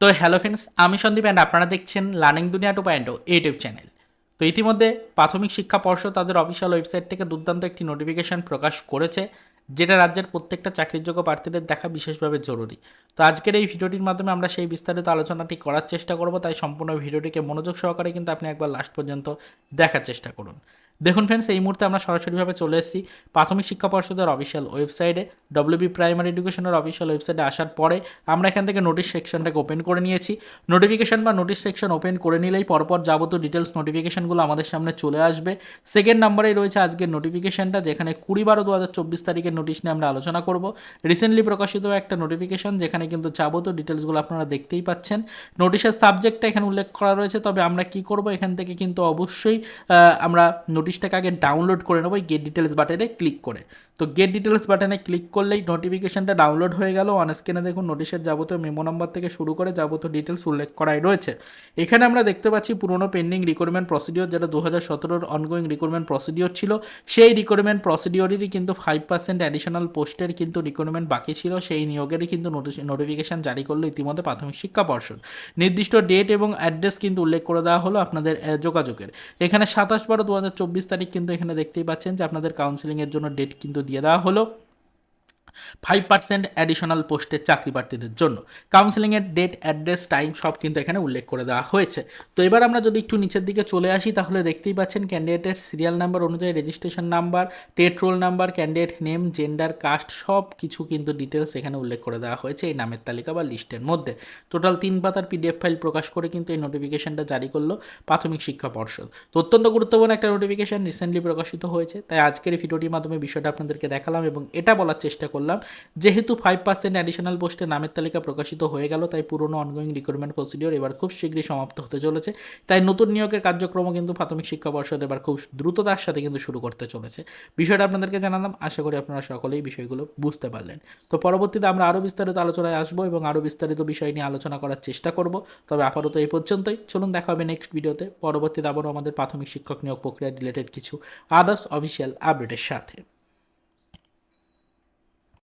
তো hello friends আমি Sandeep and আপনারা দেখছেন লার্নিং দুনিয়া টু পয়েন্ট ইউটিউব চ্যানেল তো ইতিমধ্যে প্রাথমিক শিক্ষা পর্ষদ তাদের অফিসিয়াল ওয়েবসাইট থেকে দুর্দান্ত একটি নোটিফিকেশন প্রকাশ করেছে, যেটা রাজ্যের প্রত্যেকটা চাকরিযোগ্য প্রার্থীদের দেখা বিশেষভাবে জরুরি। তো আজকের এই ভিডিওটির মাধ্যমে আমরা সেই বিস্তারিত আলোচনাটি করার চেষ্টা করব, তাই সম্পূর্ণ ভিডিওটিকে মনোযোগ সহকারে কিন্তু আপনি একবার লাস্ট পর্যন্ত দেখার চেষ্টা করুন। দেখুন ফ্রেন্ডস এই মুহূর্তে আমরা সরাসরিভাবে চলে এসেছি প্রাথমিক শিক্ষা পর্ষদের অফিসিয়াল ওয়েবসাইটে ডব্লিউবি প্রাইমারি এডুকেশনের অফিসিয়াল ওয়েবসাইটে আসার পরে আমরা এখান থেকে নোটিশ সেকশনটাকে ওপেন করে নিয়েছি। নোটিফিকেশন বা নোটিশ সেকশন ওপেন করে নিলেই পরপর যাবতীয় ডিটেলস নোটিফিকেশনগুলো আমাদের সামনে চলে আসবে। সেকেন্ড নাম্বারেই রয়েছে আজকের নোটিফিকেশনটা যেখানে কুড়ি বারো দু হাজার চব্বিশ তারিখের নোটিশ নিয়ে আমরা আলোচনা করব। রিসেন্টলি প্রকাশিত একটা নোটিফিকেশন যেখানে কিন্তু যাবতীয় ডিটেলসগুলো আপনারা দেখতেই পাচ্ছেন। নোটিশের সাবজেক্টটা এখানে উল্লেখ করা রয়েছে, তবে আমরা কি করব? এখান থেকে কিন্তু অবশ্যই আমরা নোটিশটাকে আগে ডাউনলোড করে নেব গেট ডিটেলস বাটনে ক্লিক করে। তো গেট ডিটেলস বাটনে ক্লিক করলেই নোটিফিকেশনটা ডাউনলোড হয়ে গেল। অন স্ক্রিনে দেখুন নোটিশের যাবতীয় মেমো নাম্বার থেকে শুরু করে যাবতীয় ডিটেলস উল্লেখ করাই রয়েছে। এখানে আমরা দেখতে পাচ্ছি পুরনো পেন্ডিং রিক্রুটমেন্ট প্রসিডিওর যেটা দু হাজার সতেরোর অনগোয়িং রিক্রুটমেন্ট প্রসিডিওর ছিল। সেই রিক্রুটমেন্ট প্রসিডিওরেরই কিন্তু ফাইভ পার্সেন্ট অ্যাডিশনাল পোস্টের কিন্তু রিক্রুটমেন্ট বাকি ছিল। সেই নিয়োগেরই কিন্তু নোটিফিকেশন জারি করল ইতিমধ্যে প্রাথমিক শিক্ষা পর্ষদ। নির্দিষ্ট ডেট এবং অ্যাড্রেস কিন্তু উল্লেখ করে দেওয়া হলো আপনাদের যোগাযোগের। এখানে সাতাশ বারো দু হাজার চব্বিশ তারিখ কিন্তু এখানে দেখতেই পাচ্ছেন যে আপনাদের কাউন্সিলিংয়ের জন্য ডেট কিন্তু দিয়ে দেওয়া হলো। ফাইভ পার্সেন্ট অ্যাডিশনাল পোস্টের চাকরি প্রার্থীদের জন্য। কাউন্সিলিংয়ের ডেট অ্যাড্রেস টাইম সব কিন্তু এখানে উল্লেখ করে দেওয়া হয়েছে। তো এবার আমরা যদি একটু নিচের দিকে চলে আসি, তাহলে দেখতেই পাচ্ছেন ক্যান্ডিডেটের সিরিয়াল নাম্বার অনুযায়ী registration number TET roll number candidate name gender caste সব কিছু কিন্তু ডিটেলস এখানে উল্লেখ করে দেওয়া হয়েছে এই নামের তালিকা বা লিস্টের মধ্যে। টোটাল তিন পাতার পিডিএফ ফাইল প্রকাশ করে কিন্তু এই নোটিফিকেশনটা জারি করল প্রাথমিক শিক্ষা পর্ষদ। তো অত্যন্ত গুরুত্বপূর্ণ একটা নোটিফিকেশন রিসেন্টলি প্রকাশিত হয়েছে, তাই আজকের এই ভিডিওটির মাধ্যমে বিষয়টা আপনাদেরকে দেখালাম এবং এটা বলার চেষ্টা করলাম যেহেতু ফাইভ পার্সেন্ট অ্যাডিশনাল পোস্টের নামের তালিকা প্রকাশিত হয়ে গেল, তাই পুরনো অনগোয়িং রিক্রুটমেন্ট প্রসিডিওর এবার খুব শীঘ্রই সমাপ্ত হতে চলেছে। তাই নতুন নিয়োগের কার্যক্রমও কিন্তু প্রাথমিক শিক্ষা পর্ষদ এবার খুব দ্রুততার সাথে কিন্তু শুরু করতে চলেছে। বিষয়টা আপনাদেরকে জানালাম, আশা করি আপনারা সকলেই বিষয়গুলো বুঝতে পারলেন। তো পরবর্তীতে আমরা আরও বিস্তারিত আলোচনায় আসব এবং আরও বিস্তারিত বিষয় নিয়ে আলোচনা করার চেষ্টা করব। তবে আপাতত এই পর্যন্তই। চলুন, দেখা হবে নেক্সট ভিডিওতে পরবর্তীতে আবারও আমাদের প্রাথমিক শিক্ষক নিয়োগ প্রক্রিয়া রিলেটেড কিছু আদার্স অফিসিয়াল আপডেটের সাথে।